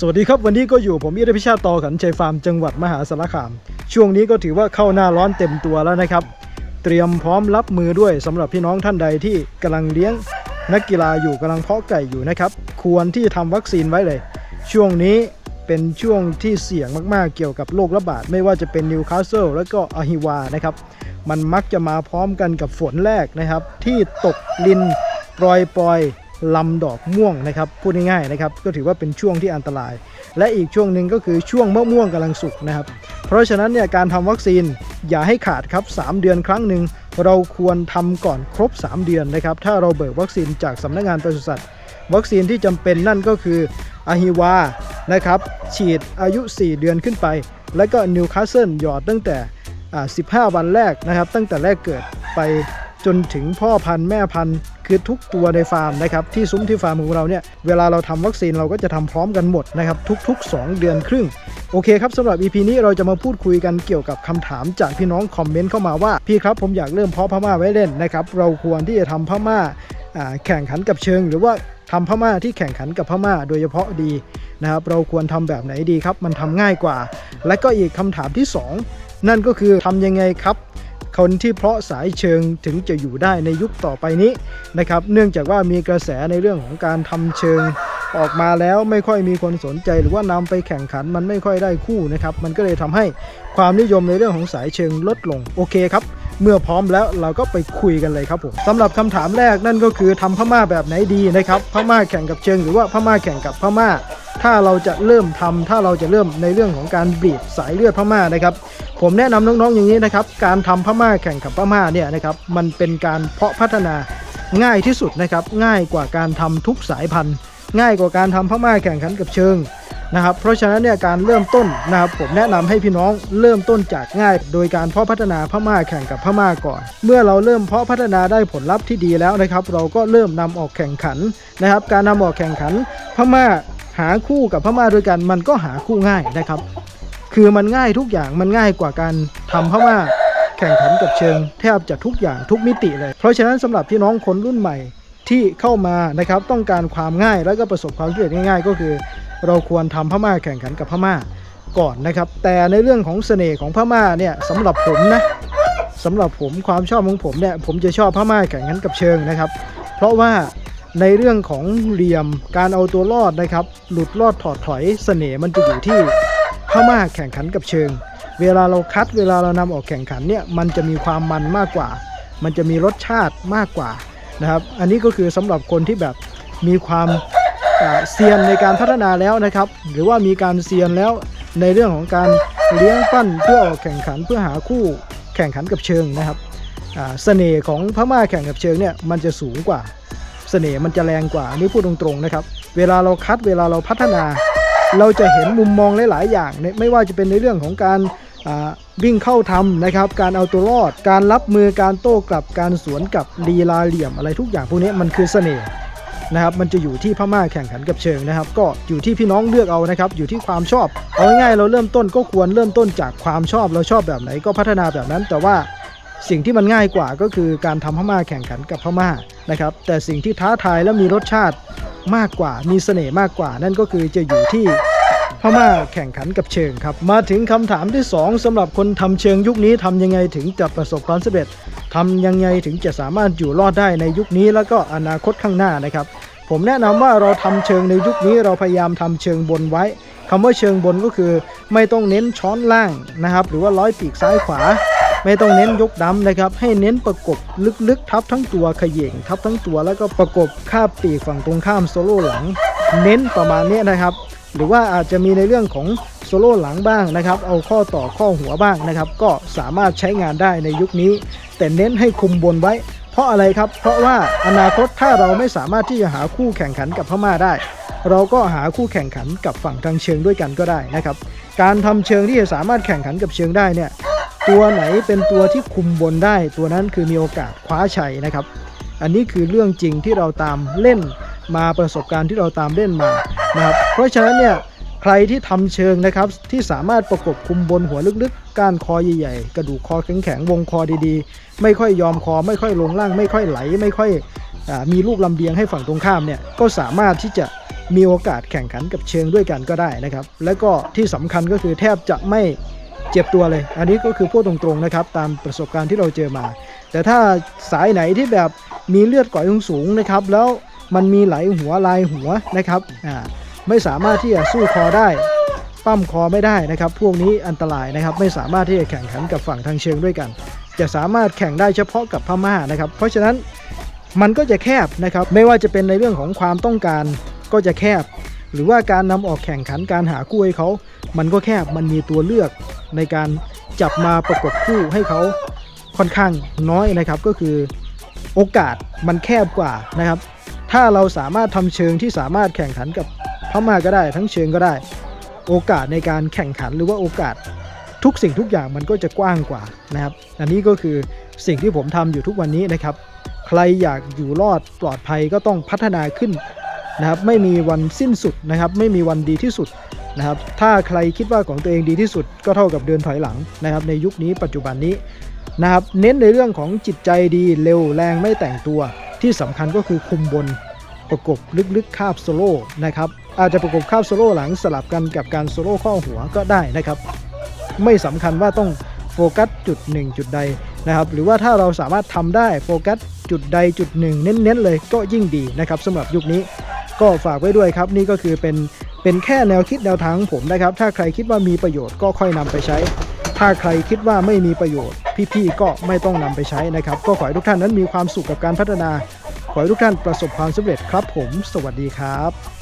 สวัสดีครับวันนี้ก็อยู่ผมอิทธิพิชาติตอขันชัยฟาร์มจังหวัดมหาสารคาม ช่วงนี้ก็ถือว่าเข้าหน้าร้อนเต็มตัวแล้วนะครับ เตรียมพร้อมรับมือด้วยสำหรับพี่น้องท่านใดที่กำลังเลี้ยง นักกีฬาอยู่กำลังเพาะไก่อยู่นะครับ ควรที่ทำวัคซีนไว้เลย ช่วงนี้เป็นช่วงที่เสี่ยงมากๆเกี่ยวกับโรคระบาด ไม่ว่าจะเป็นนิวคาสเซิลแล้วก็อะฮิวานะครับมันมักจะมาพร้อมกันกับฝนแรกนะครับ ที่ตกลินปล่อยป ลำดอกม่วงนะครับพูดง่ายๆนะครับก็ถือว่าเป็นช่วงที่อันตราย และอีกช่วงหนึ่งก็คือช่วงมะม่วงกำลังสุกนะครับ เพราะฉะนั้นเนี่ยการทำวัคซีนอย่าให้ขาดครับ 3 เดือนครั้งหนึ่งเราควรทำก่อนครบ 3 เดือนนะครับถ้าเราเบิกวัคซีนจากสำนักงานปศุสัตว์วัคซีนที่จำเป็นนั่นก็คืออะฮิวานะครับฉีดอายุ 4 เดือนขึ้นไป แล้วก็นิวคาสเซิลหยอดตั้งแต่ 15 วันแรกนะครับตั้งแต่แรกเกิดไป จนถึงพ่อพันธุ์แม่พันธุ์คือทุกตัวในฟาร์มนะครับที่ซุ้มที่ฟาร์มของเราเนี่ยเวลาเราทำวัคซีนเราก็จะทำพร้อมกันหมดนะครับทุก ๆ 2 เดือนครึ่งโอเคครับสำหรับ EP นี้เราจะมาพูดคุยกันเกี่ยวกับคำถามจากพี่น้องคอมเมนต์เข้ามาว่าพี่ครับผมอยากเริ่มเพาะพม่าไว้เล่นนะครับเราควรที่จะทำพม่าแข่งขันกับเชิง หรือว่าทำพม่าที่แข่งขันกับพม่าโดยเฉพาะดีนะครับเราควรทำแบบไหนดีครับ มันทำง่ายกว่า และก็อีกคำถามที่ 2 นั่นก็คือทำยังไงครับ คนที่เพาะสายเชิงถึงจะอยู่ได้ในยุคต่อไปนี้นะครับ เนื่องจากว่ามีกระแสในเรื่องของการทำเชิงออกมาแล้วไม่ค่อยมีคนสนใจหรือว่านำไปแข่งขันมันไม่ค่อยได้คู่นะครับ มันก็เลยทำให้ความนิยมในเรื่องของสายเชิงลดลงโอเคครับเมื่อพร้อมแล้วเราก็ไปคุยกันเลยครับผมสำหรับคำถามแรกนั่นก็คือทำพม่าแบบไหนดีนะครับพม่าแข่งกับเชิง หรือว่าพม่าแข่งกับพม่า ถ้าเราจะเริ่มทำถ้าเราจะเริ่มในเรื่องของการบีบสายเลือดพม่านะครับ ผมแนะนำน้องๆอย่างนี้นะครับ การทำพม่าแข่งกับพม่าเนี่ยนะครับมันเป็นการเพาะพัฒนาง่ายที่สุดนะครับ ง่ายกว่าการทำทุกสายพันธุ์ ง่ายกว่าการทำพม่าแข่งขันกับเชิงนะครับ เพราะฉะนั้นเนี่ยการเริ่มต้นนะครับผมแนะนำให้พี่น้องเริ่มต้นจากง่าย โดยการเพาะพัฒนาพม่าแข่งกับพม่าก่อน เมื่อเราเริ่มเพาะพัฒนาได้ผลลัพธ์ที่ดีแล้วนะครับ เราก็เริ่มนำออกแข่งขันนะครับ การนำออกแข่งขันพม่าหาคู่กับพม่าด้วยกันมันก็หาคู่ง่ายนะครับ คือมันง่ายทุกอย่างมันง่ายกว่าการทำพม่าแข่งขันกับเชิง แทบจะทุกอย่างทุกมิติเลย เพราะฉะนั้นสำหรับพี่น้องคนรุ่นใหม่ที่เข้ามานะครับต้องการความง่ายแล้วก็ประสบความสำเร็จง่าย ๆ ก็คือ เราควรทำพม่าแข่งขันกับพม่าก่อนนะครับ แต่ในเรื่องของเสน่ห์ของพม่าเนี่ยสำหรับผมนะสำหรับผมความชอบของผมเนี่ยผมจะชอบพม่าแข่งขันกับเชิงนะครับ เพราะว่าในเรื่องของเหลี่ยมการเอาตัวรอดนะครับ หลุดรอดถอดถอยเสน่ห์มันจะอยู่ที่ พม่าแข่งขันกับเชิง เวลาเราคัดเวลาเรานำออกแข่งขันเนี่ยมันจะมีความมันมากกว่า มันจะมีรสชาติมากกว่านะครับ อันนี้ก็คือสำหรับคนที่แบบมีความเซียนในการพัฒนาแล้วนะครับ หรือว่ามีการเซียนแล้วในเรื่องของการเลี้ยงปั้นเพื่อออกแข่งขันเพื่อหาคู่แข่งขันกับเชิงนะครับเสน่ห์ของพม่าแข่งกับเชิงเนี่ยมันจะสูงกว่า เสน่ห์มันจะแรงกว่าอันนี้พูดตรงๆนะครับ เวลาเราคัดเวลาเราพัฒนา เราจะเห็นมุมมองหลาย ๆ อย่างเนี่ยไม่ว่าจะเป็นในเรื่องของการวิ่งเข้าทำนะครับ การเอาตัวรอด การรับมือการโต้กลับการสวนกับลีลาเหลี่ยมอะไรทุกอย่างพวกนี้มันคือเสน่ห์นะครับมันจะอยู่ที่พม่าแข่งขันกับเชิงนะครับ ก็อยู่ที่พี่น้องเลือกเอานะครับ อยู่ที่ความชอบ เอาง่ายๆเราเริ่มต้นก็ควรเริ่มต้นจากความชอบเราชอบแบบไหนก็พัฒนาแบบนั้น แต่ว่าสิ่งที่มันง่ายกว่าก็คือการทำพม่าแข่งขันกับพม่านะครับ แต่สิ่งที่ท้าทายและมีรสชาติ มากกว่า มีเสน่ห์มากกว่า นั่นก็คือจะอยู่ที่พม่าแข่งขันกับเชิงครับ มาถึงคำถามที่ 2สำหรับคนทำเชิงยุคนี้ทำยังไงถึงจะประสบความสำเร็จทำยังไงถึงจะสามารถอยู่รอดได้ในยุคนี้แล้วก็อนาคตข้างหน้านะครับ ผมแนะนำว่าเราทำเชิงในยุคนี้เราพยายามทำเชิงบนไว้คำว่าเชิงบนก็คือ ไม่ต้องเน้นช้อนล่างนะครับ หรือว่าร้อยปีกซ้ายขวา ไม่ต้องเน้นยกดำนะครับ ให้เน้นประกบลึกๆ ทับทั้งตัวเขย่งทับทั้งตัวแล้วก็ประกบคาบปีกฝั่งตรงข้ามโซโล่หลัง เน้นประมาณนี้นะครับ หรือว่าอาจจะมีในเรื่องของโซโล่หลังบ้างนะครับ เอาข้อต่อข้อหัวบ้างนะครับ ก็สามารถใช้งานได้ในยุคนี้ แต่เน้นให้คุมบนไว้ เพราะอะไรครับ เพราะว่าอนาคตถ้าเราไม่สามารถที่จะหาคู่แข่งขันกับพม่าได้ เราก็หาคู่แข่งขันกับฝั่งทางเชิงด้วยกันก็ได้นะครับ การทำเชิงที่จะสามารถแข่งขันกับเชิงได้เนี่ย ตัวไหนเป็นตัวที่คุมบนได้ ตัวนั้นคือมีโอกาสคว้าชัยนะครับ อันนี้คือเรื่องจริงที่เราตามเล่นมาประสบการณ์ที่เราตามเล่นมานะครับ เพราะฉะนั้นเนี่ยใครที่ทำเชิงนะครับที่สามารถประกบคุมบนหัวลึกๆ ก้านคอใหญ่ๆ กระดูกคอแข็งๆ วงคอดีๆ ไม่ค่อยยอมคอ ไม่ค่อยลงล่าง ไม่ค่อยไหล ไม่ค่อยอมีลูกลำเลียงให้ฝั่งตรงข้ามเนี่ยก็สามารถที่จะมีโอกาสแข่งขันกับเชิงด้วยกันก็ได้นะครับ แล้วก็ที่สำคัญก็คือแทบจะไม่ เจ็บตัวเลย อันนี้ก็คือพูดตรงๆนะครับ ตามประสบการณ์ที่เราเจอมา แต่ถ้าสายไหนที่แบบมีเลือดก่อยสูงนะครับ แล้วมันมีไหลหัวลายหัวนะครับอ่าไม่สามารถที่จะสู้คอได้ปั้มคอไม่ได้นะครับ พวกนี้อันตรายนะครับ ไม่สามารถที่จะแข่งขันกับฝั่งทางเชิงด้วยกัน จะสามารถแข่งได้เฉพาะกับพม่านะครับ เพราะฉะนั้นมันก็จะแคบนะครับ ไม่ว่าจะเป็นในเรื่องของความต้องการก็จะแคบ หรือว่าการนำออกแข่งขันการหาคู่ให้เขา มันก็แคบมันมีตัวเลือกในการจับมาประกบคู่ให้เขาค่อนข้างน้อยนะครับ ก็คือโอกาสมันแคบกว่านะครับ ถ้าเราสามารถทำเชิงที่สามารถแข่งขันกับพม่าก็ได้ ทั้งเชิงก็ได้ โอกาสในการแข่งขันหรือว่าโอกาสทุกสิ่งทุกอย่างมันก็จะกว้างกว่านะครับ อันนี้ก็คือสิ่งที่ผมทำอยู่ทุกวันนี้นะครับ ใครอยากอยู่รอดปลอดภัยก็ต้องพัฒนาขึ้น นะครับไม่มีวันสิ้นสุดนะครับไม่มีวันดีที่สุดนะครับถ้าใครคิดว่าของตัวเองดีที่สุด ก็เท่ากับเดินถอยหลังนะครับในยุคนี้ปัจจุบันนี้นะครับเน้นในเรื่องของจิตใจดีเร็วแรงไม่แต่งตัว ที่สำคัญก็คือคุมบนประกบลึกๆคาบโซโล่นะครับอาจจะประกบคาบโซโล่หลังสลับกันกับการโซโล่ข้อหัวก็ได้นะครับไม่สำคัญว่าต้องโฟกัสจุดหนึ่งจุดใดนะครับหรือว่าถ้าเราสามารถทำได้โฟกัสจุดใดจุดหนึ่งเน้นๆเลยก็ยิ่งดีนะครับสำหรับยุคนี้ ก็ฝากไว้ด้วยครับ นี่ก็คือเป็นเป็นแค่แนวคิดแนวทางของผมนะครับ ถ้าใครคิดว่ามีประโยชน์ก็ค่อยนำไปใช้ ถ้าใครคิดว่าไม่มีประโยชน์ พี่ๆก็ไม่ต้องนำไปใช้นะครับ ก็ขอให้ทุกท่านนั้นมีความสุขกับการพัฒนา ขอให้ทุกท่านประสบความสำเร็จครับผม สวัสดีครับ